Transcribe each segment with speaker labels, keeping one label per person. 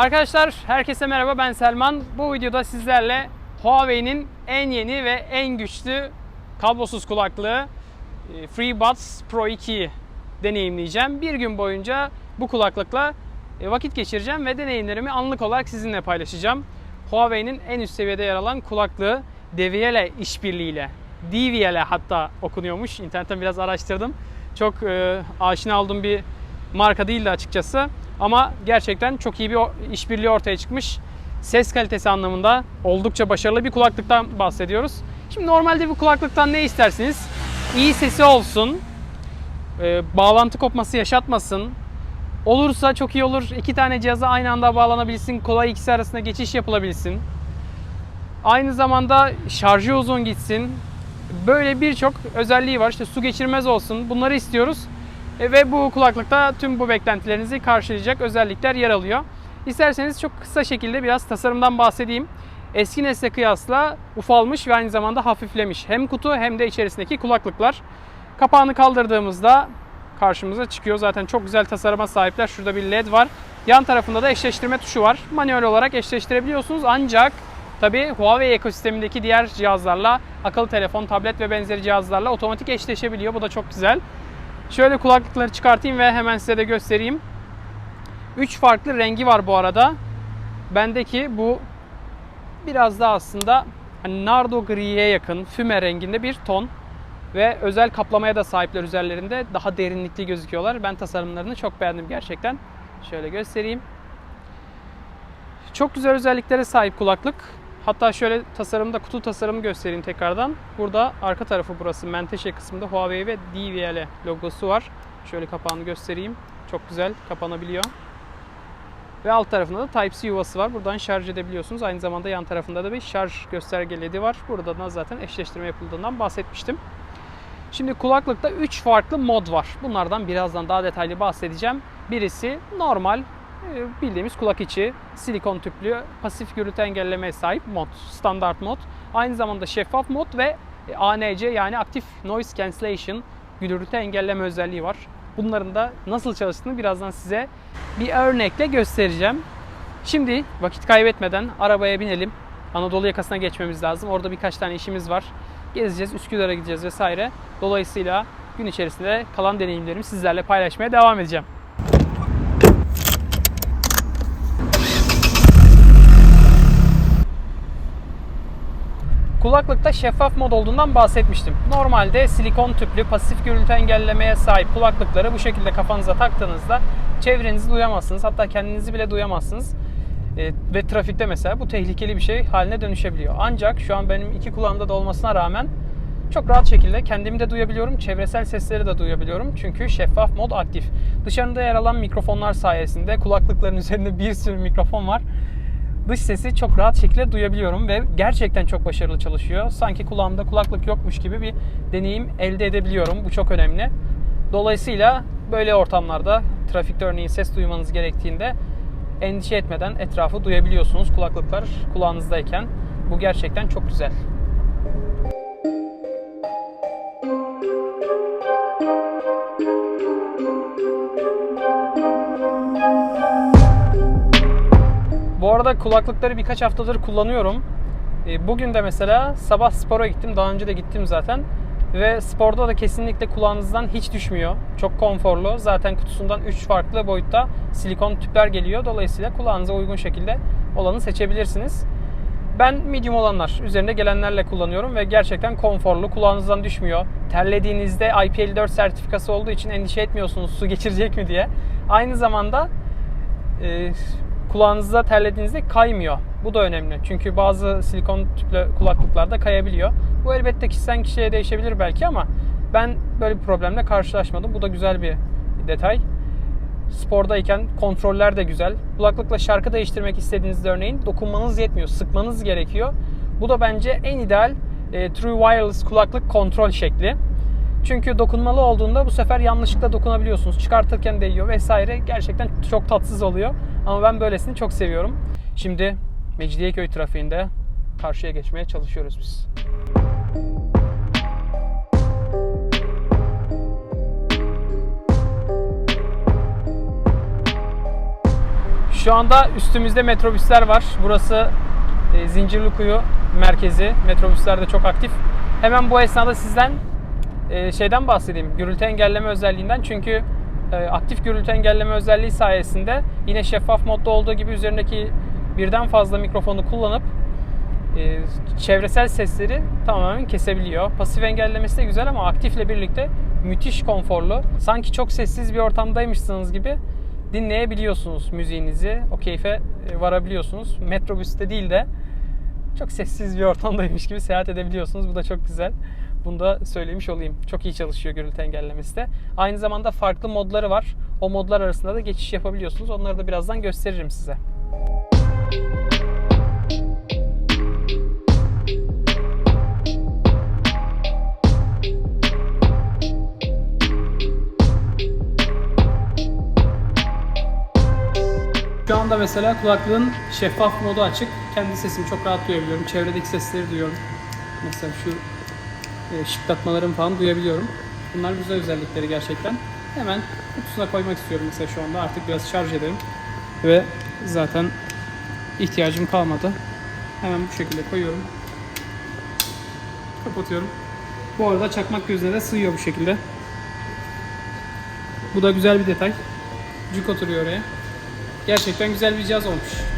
Speaker 1: Arkadaşlar herkese merhaba ben Selman. Bu videoda sizlerle Huawei'nin en yeni ve en güçlü kablosuz kulaklığı e, FreeBuds Pro 2'yi deneyimleyeceğim. Bir gün boyunca bu kulaklıkla e, vakit geçireceğim ve deneyimlerimi anlık olarak sizinle paylaşacağım. Huawei'nin en üst seviyede yer alan kulaklığı Deviele işbirliğiyle, Deviele hatta okunuyormuş. İnternetten biraz araştırdım. Çok e, aşina olduğum bir marka değildi açıkçası. Ama gerçekten çok iyi bir işbirliği ortaya çıkmış. Ses kalitesi anlamında oldukça başarılı bir kulaklıktan bahsediyoruz. Şimdi normalde bu kulaklıktan ne istersiniz? İyi sesi olsun, e, bağlantı kopması yaşatmasın. Olursa çok iyi olur. İki tane cihaza aynı anda bağlanabilsin. Kolay ikisi arasında geçiş yapılabilsin. Aynı zamanda şarjı uzun gitsin. Böyle birçok özelliği var. İşte su geçirmez olsun. Bunları istiyoruz. E, Ve bu kulaklıkta tüm bu beklentilerinizi karşılayacak özellikler yer alıyor. İsterseniz çok kısa şekilde biraz tasarımdan bahsedeyim. Eski nesle kıyasla ufalmış ve aynı zamanda hafiflemiş. Hem kutu hem de içerisindeki kulaklıklar. Kapağını kaldırdığımızda karşımıza çıkıyor. Zaten çok güzel tasarıma sahipler. Şurada bir led var. Yan tarafında da eşleştirme tuşu var. Manuel olarak eşleştirebiliyorsunuz ancak Tabii Huawei ekosistemindeki diğer cihazlarla, akıllı telefon, tablet ve benzeri cihazlarla otomatik eşleşebiliyor. Bu da çok güzel. Şöyle kulaklıkları çıkartayım ve hemen size de göstereyim. 3 farklı rengi var bu arada. Bendeki bu biraz daha aslında hani nardo griye yakın füme renginde bir ton ve özel kaplamaya da sahipler üzerlerinde. Daha derinlikli gözüküyorlar. Ben tasarımlarını çok beğendim gerçekten. Şöyle göstereyim. Çok güzel özelliklere sahip kulaklık. Hatta şöyle tasarımda kutu tasarımı göstereyim tekrardan. Burada arka tarafı burası menteşe kısmında Huawei ve DVL logosu var. Şöyle kapağını göstereyim. Çok güzel kapanabiliyor. Ve alt tarafında da Type-C yuvası var. Buradan şarj edebiliyorsunuz. Aynı zamanda yan tarafında da bir şarj gösterge ledi var. Burada da zaten eşleştirme yapıldığından bahsetmiştim. Şimdi kulaklıkta 3 farklı mod var. Bunlardan birazdan daha detaylı bahsedeceğim. Birisi normal bildiğimiz kulak içi silikon tüplü pasif gürültü engellemeye sahip mod, standart mod. Aynı zamanda şeffaf mod ve e, ANC yani aktif noise cancellation gürültü engelleme özelliği var. Bunların da nasıl çalıştığını birazdan size bir örnekle göstereceğim. Şimdi vakit kaybetmeden arabaya binelim. Anadolu yakasına geçmemiz lazım. Orada birkaç tane işimiz var. Gezeceğiz, Üsküdar'a gideceğiz vesaire. Dolayısıyla gün içerisinde kalan deneyimlerimi sizlerle paylaşmaya devam edeceğim. Kulaklıkta şeffaf mod olduğundan bahsetmiştim. Normalde silikon tüplü pasif gürültü engellemeye sahip kulaklıkları bu şekilde kafanıza taktığınızda çevrenizi duyamazsınız. Hatta kendinizi bile duyamazsınız. E, ve trafikte mesela bu tehlikeli bir şey haline dönüşebiliyor. Ancak şu an benim iki kulağımda da olmasına rağmen çok rahat şekilde kendimi de duyabiliyorum, çevresel sesleri de duyabiliyorum. Çünkü şeffaf mod aktif. Dışarıda yer alan mikrofonlar sayesinde kulaklıkların üzerinde bir sürü mikrofon var dış sesi çok rahat şekilde duyabiliyorum ve gerçekten çok başarılı çalışıyor. Sanki kulağımda kulaklık yokmuş gibi bir deneyim elde edebiliyorum. Bu çok önemli. Dolayısıyla böyle ortamlarda trafikte örneğin ses duymanız gerektiğinde endişe etmeden etrafı duyabiliyorsunuz kulaklıklar kulağınızdayken. Bu gerçekten çok güzel. Arada kulaklıkları birkaç haftadır kullanıyorum. E, Bugün de mesela sabah spora gittim. Daha önce de gittim zaten. Ve sporda da kesinlikle kulağınızdan hiç düşmüyor. Çok konforlu. Zaten kutusundan 3 farklı boyutta silikon tüpler geliyor. Dolayısıyla kulağınıza uygun şekilde olanı seçebilirsiniz. Ben medium olanlar, üzerinde gelenlerle kullanıyorum ve gerçekten konforlu, kulağınızdan düşmüyor. Terlediğinizde IP54 sertifikası olduğu için endişe etmiyorsunuz su geçirecek mi diye. Aynı zamanda e, kulağınızda terlediğinizde kaymıyor. Bu da önemli. Çünkü bazı silikon tüplü kulaklıklarda kayabiliyor. Bu elbette kişiden kişiye değişebilir belki ama ben böyle bir problemle karşılaşmadım. Bu da güzel bir detay. Spordayken kontroller de güzel. Kulaklıkla şarkı değiştirmek istediğinizde örneğin dokunmanız yetmiyor. Sıkmanız gerekiyor. Bu da bence en ideal e, True Wireless kulaklık kontrol şekli. Çünkü dokunmalı olduğunda bu sefer yanlışlıkla dokunabiliyorsunuz. Çıkartırken değiyor vesaire. Gerçekten çok tatsız oluyor. Ama ben böylesini çok seviyorum. Şimdi Mecidiyeköy trafiğinde karşıya geçmeye çalışıyoruz biz. Şu anda üstümüzde metrobüsler var. Burası e, Zincirlikuyu merkezi. Metrobüsler de çok aktif. Hemen bu esnada sizden e, şeyden bahsedeyim. Gürültü engelleme özelliğinden. Çünkü aktif gürültü engelleme özelliği sayesinde yine şeffaf modda olduğu gibi üzerindeki birden fazla mikrofonu kullanıp e, çevresel sesleri tamamen kesebiliyor. Pasif engellemesi de güzel ama aktifle birlikte müthiş konforlu. Sanki çok sessiz bir ortamdaymışsınız gibi dinleyebiliyorsunuz müziğinizi. O keyfe e, varabiliyorsunuz. Metrobüste değil de çok sessiz bir ortamdaymış gibi seyahat edebiliyorsunuz. Bu da çok güzel. Bunu da söylemiş olayım. Çok iyi çalışıyor gürültü engellemesi de. Aynı zamanda farklı modları var. O modlar arasında da geçiş yapabiliyorsunuz. Onları da birazdan gösteririm size. Şu anda mesela kulaklığın şeffaf modu açık. Kendi sesimi çok rahat duyabiliyorum. Çevredeki sesleri duyuyorum. Mesela şu e, falan duyabiliyorum. Bunlar güzel özellikleri gerçekten. Hemen kutusuna koymak istiyorum mesela şu anda. Artık biraz şarj ederim. Ve zaten ihtiyacım kalmadı. Hemen bu şekilde koyuyorum. Kapatıyorum. Bu arada çakmak gözüne de sığıyor bu şekilde. Bu da güzel bir detay. Cuk oturuyor oraya. Gerçekten güzel bir cihaz olmuş.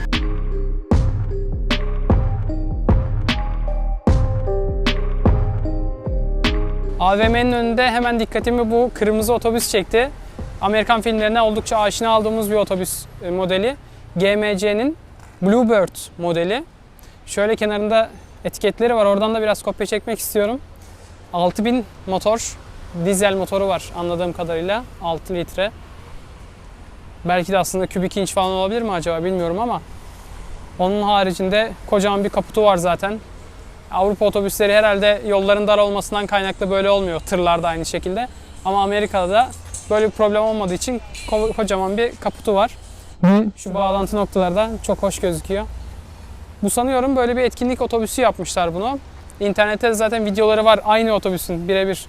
Speaker 1: AVM'nin önünde hemen dikkatimi bu kırmızı otobüs çekti. Amerikan filmlerine oldukça aşina aldığımız bir otobüs e, modeli. GMC'nin Bluebird modeli. Şöyle kenarında etiketleri var. Oradan da biraz kopya çekmek istiyorum. 6000 motor, dizel motoru var anladığım kadarıyla. 6 litre. Belki de aslında kübik inç falan olabilir mi acaba bilmiyorum ama onun haricinde kocaman bir kaputu var zaten. Avrupa otobüsleri herhalde yolların dar olmasından kaynaklı böyle olmuyor. Tırlar da aynı şekilde. Ama Amerika'da da böyle bir problem olmadığı için ko- kocaman bir kaputu var. Şu bağlantı noktaları da çok hoş gözüküyor. Bu sanıyorum böyle bir etkinlik otobüsü yapmışlar bunu. İnternette zaten videoları var. Aynı otobüsün birebir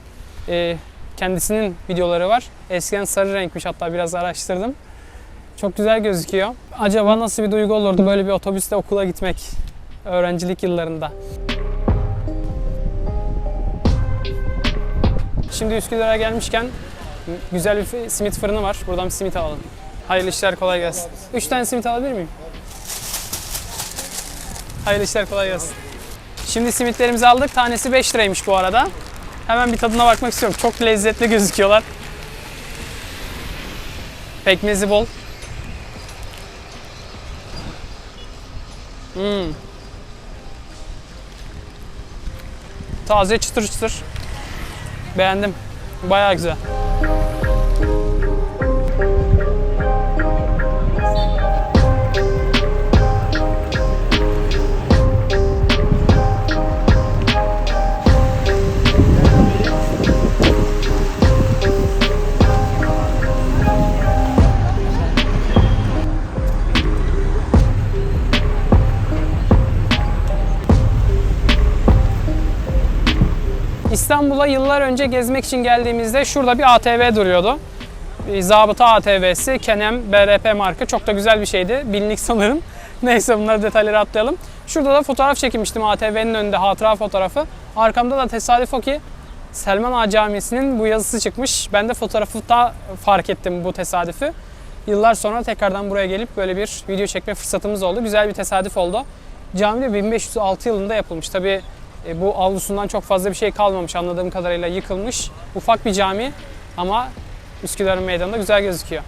Speaker 1: e, kendisinin videoları var. Eskiden sarı renkmiş hatta biraz araştırdım. Çok güzel gözüküyor. Acaba nasıl bir duygu olurdu böyle bir otobüste okula gitmek öğrencilik yıllarında? Şimdi Üsküdar'a gelmişken güzel bir simit fırını var. Buradan bir simit alalım. Hayırlı işler kolay gelsin. 3 tane simit alabilir miyim? Hayırlı işler kolay gelsin. Şimdi simitlerimizi aldık. Tanesi 5 liraymış bu arada. Hemen bir tadına bakmak istiyorum. Çok lezzetli gözüküyorlar. Pekmezi bol. Hmm. Taze çıtır çıtır. Beğendim. Bayağı güzel. İstanbul'a yıllar önce gezmek için geldiğimizde şurada bir ATV duruyordu. Bir zabıta ATV'si, Kenem BRP marka. Çok da güzel bir şeydi. Binlik sanırım. Neyse bunları detayları atlayalım. Şurada da fotoğraf çekmiştim ATV'nin önünde hatıra fotoğrafı. Arkamda da tesadüf o ki Selman Ağa Camisi'nin bu yazısı çıkmış. Ben de fotoğrafı da fark ettim bu tesadüfü. Yıllar sonra tekrardan buraya gelip böyle bir video çekme fırsatımız oldu. Güzel bir tesadüf oldu. Cami de 1506 yılında yapılmış. Tabi bu avlusundan çok fazla bir şey kalmamış anladığım kadarıyla yıkılmış. Ufak bir cami ama Üsküdar'ın meydanında güzel gözüküyor.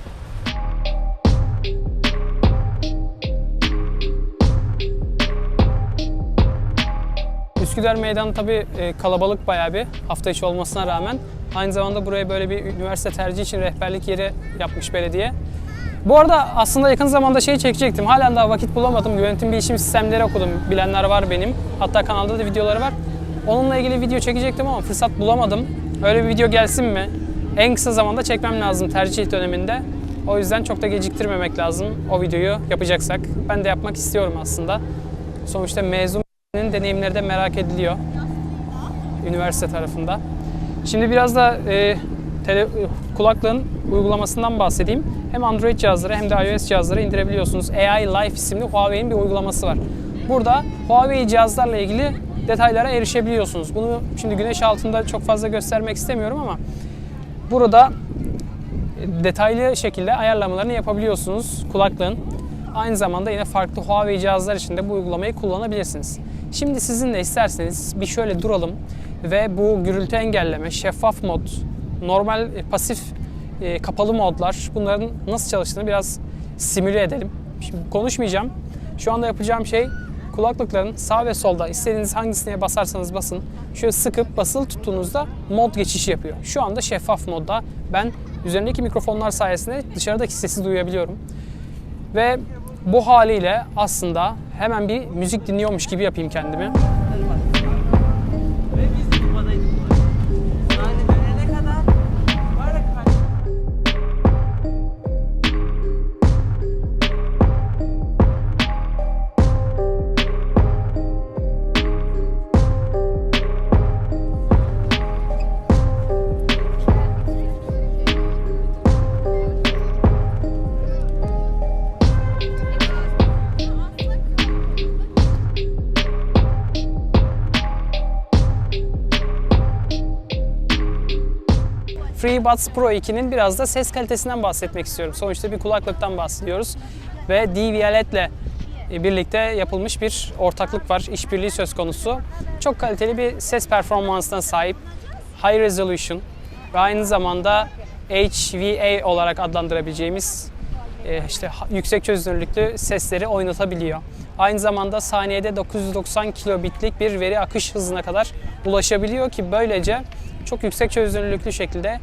Speaker 1: Üsküdar Meydanı tabii e, kalabalık bayağı bir hafta içi olmasına rağmen. Aynı zamanda buraya böyle bir üniversite tercih için rehberlik yeri yapmış belediye. Bu arada aslında yakın zamanda şey çekecektim. Halen daha vakit bulamadım. Yönetim bilişim sistemleri okudum. Bilenler var benim. Hatta kanalda da videoları var. Onunla ilgili video çekecektim ama fırsat bulamadım. Öyle bir video gelsin mi? En kısa zamanda çekmem lazım tercih döneminde. O yüzden çok da geciktirmemek lazım o videoyu yapacaksak. Ben de yapmak istiyorum aslında. Sonuçta mezun deneyimleri de merak ediliyor üniversite tarafında. Şimdi biraz da e, tele, kulaklığın uygulamasından bahsedeyim. Hem Android cihazlara hem de iOS cihazlara indirebiliyorsunuz. AI Life isimli Huawei'nin bir uygulaması var. Burada Huawei cihazlarla ilgili detaylara erişebiliyorsunuz. Bunu şimdi güneş altında çok fazla göstermek istemiyorum ama burada detaylı şekilde ayarlamalarını yapabiliyorsunuz kulaklığın. Aynı zamanda yine farklı Huawei cihazlar için de bu uygulamayı kullanabilirsiniz. Şimdi sizinle isterseniz bir şöyle duralım ve bu gürültü engelleme, şeffaf mod, normal e, pasif e, kapalı modlar bunların nasıl çalıştığını biraz simüle edelim. Şimdi konuşmayacağım. Şu anda yapacağım şey kulaklıkların sağ ve solda istediğiniz hangisine basarsanız basın şöyle sıkıp basılı tuttuğunuzda mod geçişi yapıyor. Şu anda şeffaf modda ben üzerindeki mikrofonlar sayesinde dışarıdaki sesi duyabiliyorum. Ve bu haliyle aslında hemen bir müzik dinliyormuş gibi yapayım kendimi. FreeBuds Pro 2'nin biraz da ses kalitesinden bahsetmek istiyorum. Sonuçta bir kulaklıktan bahsediyoruz ve DVLED ile birlikte yapılmış bir ortaklık var, işbirliği söz konusu. Çok kaliteli bir ses performansına sahip, high resolution ve aynı zamanda HVA olarak adlandırabileceğimiz e, işte yüksek çözünürlüklü sesleri oynatabiliyor. Aynı zamanda saniyede 990 kilobitlik bir veri akış hızına kadar ulaşabiliyor ki böylece çok yüksek çözünürlüklü şekilde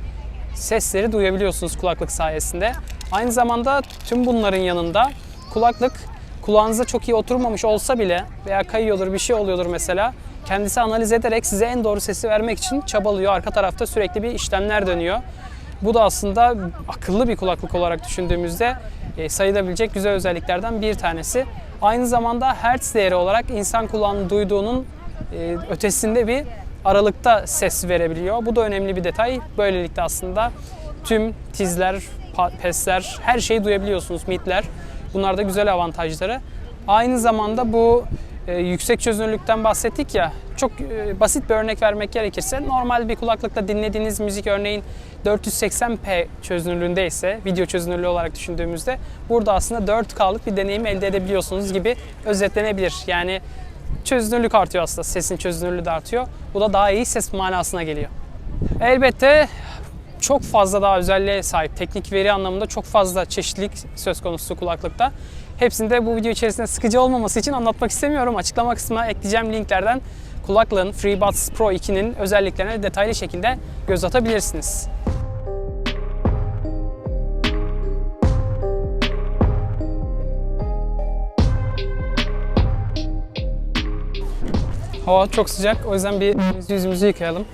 Speaker 1: sesleri duyabiliyorsunuz kulaklık sayesinde. Aynı zamanda tüm bunların yanında kulaklık kulağınıza çok iyi oturmamış olsa bile veya kayıyordur bir şey oluyordur mesela kendisi analiz ederek size en doğru sesi vermek için çabalıyor. Arka tarafta sürekli bir işlemler dönüyor. Bu da aslında akıllı bir kulaklık olarak düşündüğümüzde e, sayılabilecek güzel özelliklerden bir tanesi. Aynı zamanda hertz değeri olarak insan kulağının duyduğunun e, ötesinde bir aralıkta ses verebiliyor. Bu da önemli bir detay. Böylelikle aslında tüm tizler, pesler, her şeyi duyabiliyorsunuz, midler. Bunlar da güzel avantajları. Aynı zamanda bu e, yüksek çözünürlükten bahsettik ya. Çok e, basit bir örnek vermek gerekirse normal bir kulaklıkla dinlediğiniz müzik örneğin 480p çözünürlüğünde ise video çözünürlüğü olarak düşündüğümüzde burada aslında 4K'lık bir deneyim elde edebiliyorsunuz gibi özetlenebilir. Yani çözünürlük artıyor aslında. Sesin çözünürlüğü de artıyor. Bu da daha iyi ses manasına geliyor. Elbette çok fazla daha özelliğe sahip. Teknik veri anlamında çok fazla çeşitlilik söz konusu kulaklıkta. Hepsini de bu video içerisinde sıkıcı olmaması için anlatmak istemiyorum. Açıklama kısmına ekleyeceğim linklerden kulaklığın FreeBuds Pro 2'nin özelliklerine detaylı şekilde göz atabilirsiniz. Hava çok sıcak. O yüzden bir yüzümüzü yıkayalım.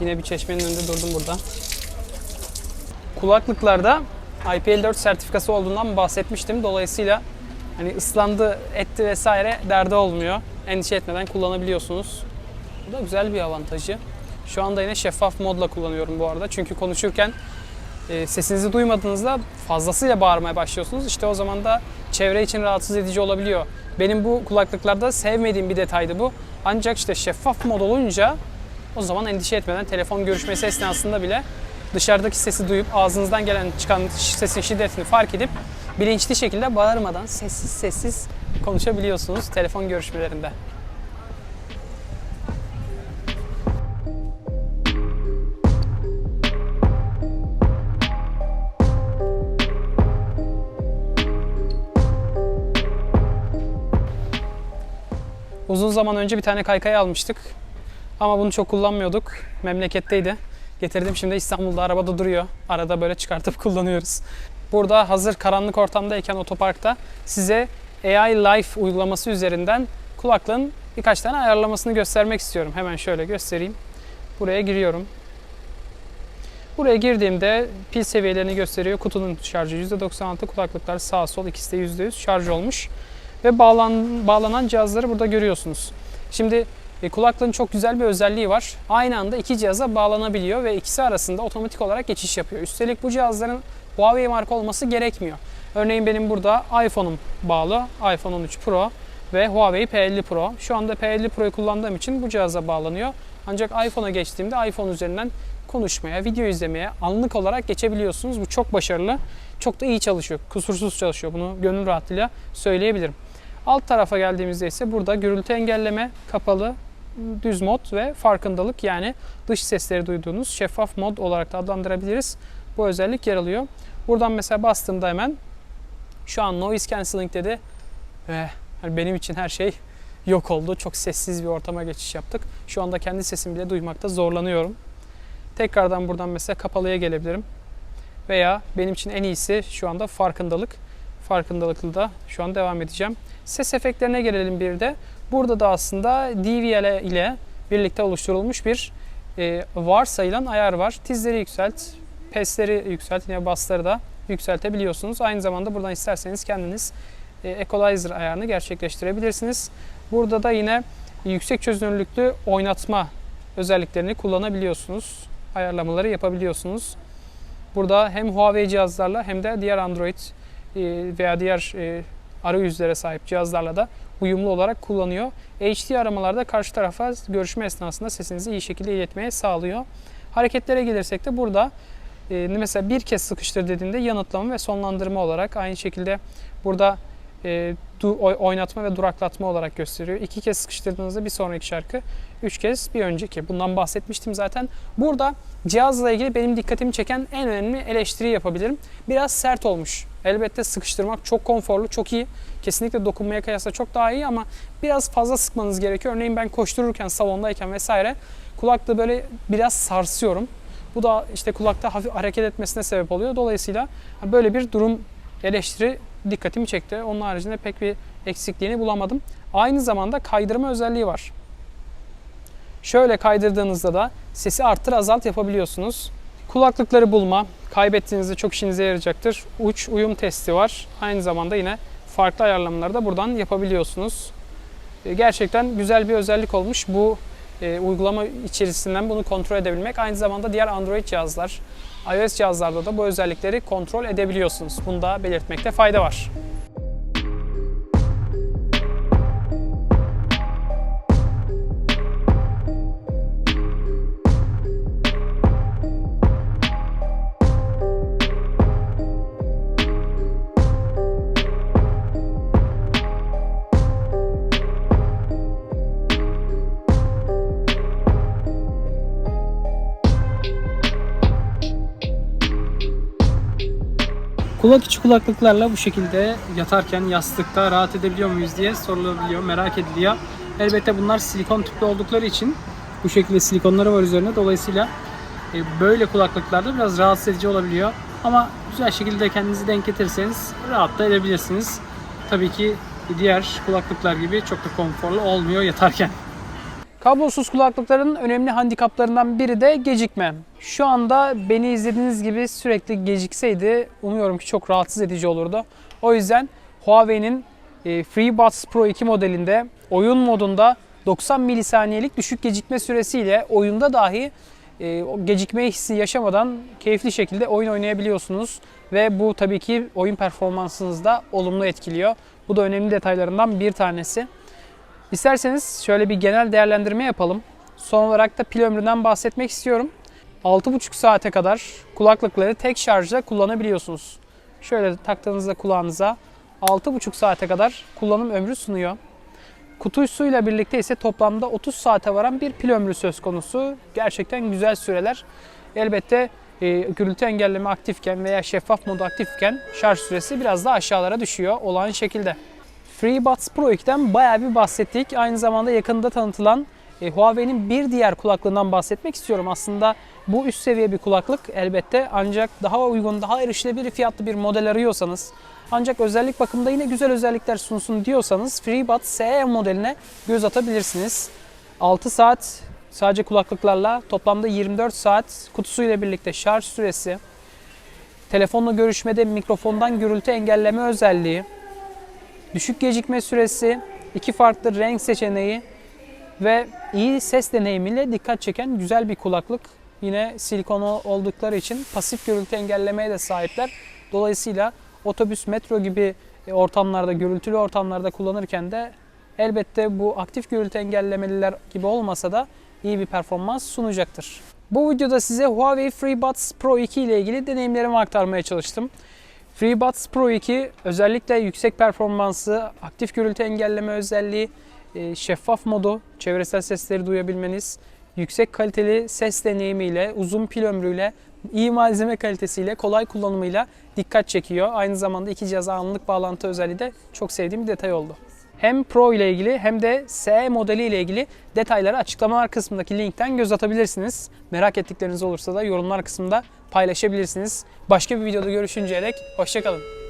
Speaker 1: Yine bir çeşmenin önünde durdum burada. Kulaklıklarda IPL4 sertifikası olduğundan bahsetmiştim. Dolayısıyla hani ıslandı, etti vesaire derdi olmuyor. Endişe etmeden kullanabiliyorsunuz. Bu da güzel bir avantajı. Şu anda yine şeffaf modla kullanıyorum bu arada. Çünkü konuşurken e, sesinizi duymadığınızda fazlasıyla bağırmaya başlıyorsunuz. İşte o zaman da çevre için rahatsız edici olabiliyor. Benim bu kulaklıklarda sevmediğim bir detaydı bu. Ancak işte şeffaf mod olunca o zaman endişe etmeden telefon görüşmesi esnasında bile dışarıdaki sesi duyup ağzınızdan gelen çıkan sesin şiddetini fark edip bilinçli şekilde bağırmadan sessiz sessiz konuşabiliyorsunuz telefon görüşmelerinde. Uzun zaman önce bir tane kaykay almıştık. Ama bunu çok kullanmıyorduk. Memleketteydi. Getirdim şimdi İstanbul'da arabada duruyor. Arada böyle çıkartıp kullanıyoruz. Burada hazır karanlık ortamdayken otoparkta size AI Life uygulaması üzerinden kulaklığın birkaç tane ayarlamasını göstermek istiyorum. Hemen şöyle göstereyim. Buraya giriyorum. Buraya girdiğimde pil seviyelerini gösteriyor. Kutunun şarjı %96, kulaklıklar sağ sol ikisi de %100 şarj olmuş. Ve bağlan, bağlanan cihazları burada görüyorsunuz. Şimdi E, kulaklığın çok güzel bir özelliği var. Aynı anda iki cihaza bağlanabiliyor ve ikisi arasında otomatik olarak geçiş yapıyor. Üstelik bu cihazların Huawei marka olması gerekmiyor. Örneğin benim burada iPhone'um bağlı. iPhone 13 Pro ve Huawei P50 Pro. Şu anda P50 Pro'yu kullandığım için bu cihaza bağlanıyor. Ancak iPhone'a geçtiğimde iPhone üzerinden konuşmaya, video izlemeye anlık olarak geçebiliyorsunuz. Bu çok başarılı. Çok da iyi çalışıyor. Kusursuz çalışıyor. Bunu gönül rahatlığıyla söyleyebilirim. Alt tarafa geldiğimizde ise burada gürültü engelleme, kapalı, düz mod ve farkındalık yani dış sesleri duyduğunuz şeffaf mod olarak da adlandırabiliriz. Bu özellik yer alıyor. Buradan mesela bastığımda hemen şu an noise cancelling dedi hani benim için her şey yok oldu. Çok sessiz bir ortama geçiş yaptık. Şu anda kendi sesimi bile duymakta zorlanıyorum. Tekrardan buradan mesela kapalıya gelebilirim. Veya benim için en iyisi şu anda farkındalık. Farkındalıklı da şu an devam edeceğim. Ses efektlerine gelelim bir de. Burada da aslında DVL ile birlikte oluşturulmuş bir e, varsayılan ayar var. Tizleri yükselt, pesleri yükselt, yine bassları da yükseltebiliyorsunuz. Aynı zamanda buradan isterseniz kendiniz e, equalizer ayarını gerçekleştirebilirsiniz. Burada da yine yüksek çözünürlüklü oynatma özelliklerini kullanabiliyorsunuz. Ayarlamaları yapabiliyorsunuz. Burada hem Huawei cihazlarla hem de diğer Android veya diğer e, arayüzlere sahip cihazlarla da uyumlu olarak kullanıyor. HD aramalarda karşı tarafa görüşme esnasında sesinizi iyi şekilde iletmeye sağlıyor. Hareketlere gelirsek de burada e, mesela bir kez sıkıştır dediğinde yanıtlama ve sonlandırma olarak aynı şekilde burada e, du- oy- oynatma ve duraklatma olarak gösteriyor. İki kez sıkıştırdığınızda bir sonraki şarkı, üç kez bir önceki. Bundan bahsetmiştim zaten. Burada cihazla ilgili benim dikkatimi çeken en önemli eleştiri yapabilirim. Biraz sert olmuş. Elbette sıkıştırmak çok konforlu, çok iyi. Kesinlikle dokunmaya kıyasla çok daha iyi ama biraz fazla sıkmanız gerekiyor. Örneğin ben koştururken, salondayken vesaire kulaklığı böyle biraz sarsıyorum. Bu da işte kulakta hafif hareket etmesine sebep oluyor. Dolayısıyla böyle bir durum eleştiri dikkatimi çekti. Onun haricinde pek bir eksikliğini bulamadım. Aynı zamanda kaydırma özelliği var. Şöyle kaydırdığınızda da sesi arttır azalt yapabiliyorsunuz. Kulaklıkları bulma, kaybettiğinizde çok işinize yarayacaktır. Uç uyum testi var. Aynı zamanda yine farklı ayarlamaları da buradan yapabiliyorsunuz. E, Gerçekten güzel bir özellik olmuş. Bu e, uygulama içerisinden bunu kontrol edebilmek. Aynı zamanda diğer Android cihazlar, iOS cihazlarda da bu özellikleri kontrol edebiliyorsunuz. Bunu da belirtmekte fayda var. Kulaklıklarla bu şekilde yatarken yastıkta rahat edebiliyor muyuz diye sorulabiliyor, merak ediliyor. Elbette bunlar silikon tüplü oldukları için bu şekilde silikonları var üzerine. Dolayısıyla e, böyle kulaklıklarda biraz rahatsız edici olabiliyor. Ama güzel şekilde kendinizi denk getirirseniz rahat da edebilirsiniz. Tabii ki diğer kulaklıklar gibi çok da konforlu olmuyor yatarken. Kablosuz kulaklıkların önemli handikaplarından biri de gecikme. Şu anda beni izlediğiniz gibi sürekli gecikseydi umuyorum ki çok rahatsız edici olurdu. O yüzden Huawei'nin e, FreeBuds Pro 2 modelinde oyun modunda 90 milisaniyelik düşük gecikme süresiyle oyunda dahi e, gecikme hissi yaşamadan keyifli şekilde oyun oynayabiliyorsunuz. Ve bu tabii ki oyun performansınızı da olumlu etkiliyor. Bu da önemli detaylarından bir tanesi. İsterseniz şöyle bir genel değerlendirme yapalım. Son olarak da pil ömründen bahsetmek istiyorum. 6,5 saate kadar kulaklıkları tek şarjda kullanabiliyorsunuz. Şöyle taktığınızda kulağınıza 6,5 saate kadar kullanım ömrü sunuyor. Kutusuyla birlikte ise toplamda 30 saate varan bir pil ömrü söz konusu. Gerçekten güzel süreler. Elbette e, gürültü engelleme aktifken veya şeffaf modu aktifken şarj süresi biraz daha aşağılara düşüyor olağan şekilde. FreeBuds Pro 2'den bayağı bir bahsettik. Aynı zamanda yakında tanıtılan e, Huawei'nin bir diğer kulaklığından bahsetmek istiyorum. Aslında bu üst seviye bir kulaklık elbette ancak daha uygun, daha erişilebilir fiyatlı bir model arıyorsanız ancak özellik bakımında yine güzel özellikler sunsun diyorsanız FreeBuds SE modeline göz atabilirsiniz. 6 saat sadece kulaklıklarla toplamda 24 saat kutusuyla birlikte şarj süresi, telefonla görüşmede mikrofondan gürültü engelleme özelliği, düşük gecikme süresi, iki farklı renk seçeneği, ve iyi ses deneyimiyle dikkat çeken güzel bir kulaklık. Yine silikon oldukları için pasif gürültü engellemeye de sahipler. Dolayısıyla otobüs, metro gibi e, ortamlarda, gürültülü ortamlarda kullanırken de elbette bu aktif gürültü engellemeliler gibi olmasa da iyi bir performans sunacaktır. Bu videoda size Huawei FreeBuds Pro 2 ile ilgili deneyimlerimi aktarmaya çalıştım. FreeBuds Pro 2 özellikle yüksek performansı, aktif gürültü engelleme özelliği, e, şeffaf modu, çevresel sesleri duyabilmeniz, yüksek kaliteli ses deneyimiyle, uzun pil ömrüyle, iyi malzeme kalitesiyle, kolay kullanımıyla dikkat çekiyor. Aynı zamanda iki cihaza anlık bağlantı özelliği de çok sevdiğim bir detay oldu. Hem Pro ile ilgili hem de SE modeli ile ilgili detayları açıklamalar kısmındaki linkten göz atabilirsiniz. Merak ettikleriniz olursa da yorumlar kısmında paylaşabilirsiniz. Başka bir videoda görüşünceye dek hoşçakalın.